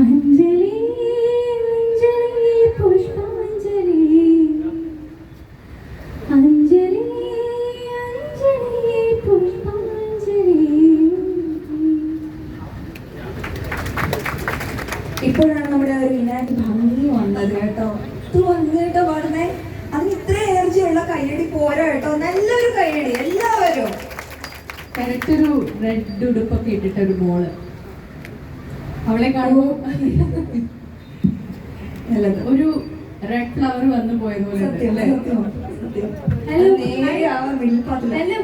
അഞ്ജലി അഞ്ജലി പുഷ്പാഞ്ജലി. അഞ്ജലി അഞ്ജലി പുഷ്പാഞ്ജലി. ഇപ്പോഴാണ് നമ്മുടെ ഒരു ഇനാറ്റ് ഭംഗി വന്നത് കേട്ടോ. ഇത് വന്നു കേട്ടോ പാടുന്നേ. അത് ഇത്ര എനർജിയുള്ള കയ്യടി പോരാ എല്ലാവരും. കറക്റ്റ് ഒരു റെഡ് ഉടുപ്പൊക്കെ ഇട്ടിട്ടൊരു ബോൾ അവളെ കാണുമ്പോ നല്ലത്. ഒരു റെഡ് ഫ്ലവർ വന്നു പോയതുപോലെ ഹലോ